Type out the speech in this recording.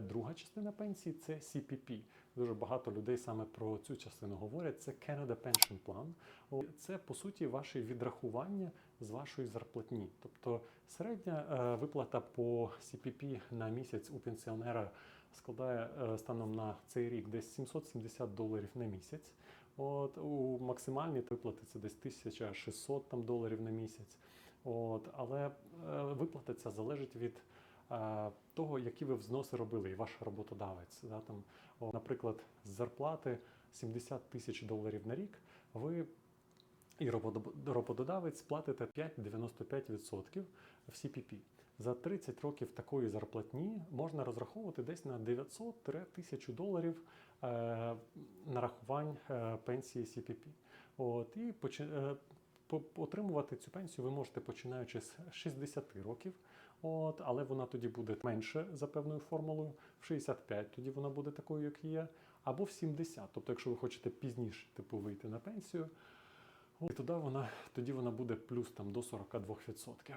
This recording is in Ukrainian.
Друга частина пенсії це CPP. Дуже багато людей саме про цю частину говорять. Це Canada Pension Plan. Це по суті ваші відрахування з вашої зарплатні. Тобто середня е, виплата по CPP на місяць у пенсіонера складає е, станом на цей рік десь 770 доларів на місяць. От у максимальній виплати це десь 1600 там, доларів на місяць. От, але е, виплата ця залежить від того, які ви взноси робили, і ваш роботодавець. Да, там, наприклад, з зарплати 70 тисяч доларів на рік, ви і роботодавець платите 5,95% в CPP. За 30 років такої зарплатні можна розраховувати десь на 900-1000 доларів е, нарахувань е, пенсії CPP. От, і почи, е, по- отримувати цю пенсію ви можете починаючи з 60 років. От, але вона тоді буде менше за певною формулою, в 65 тоді вона буде такою, як є, або в 70. Тобто, якщо ви хочете пізніше типу, вийти на пенсію, от, тоді вона, тоді вона буде плюс там, до 42%.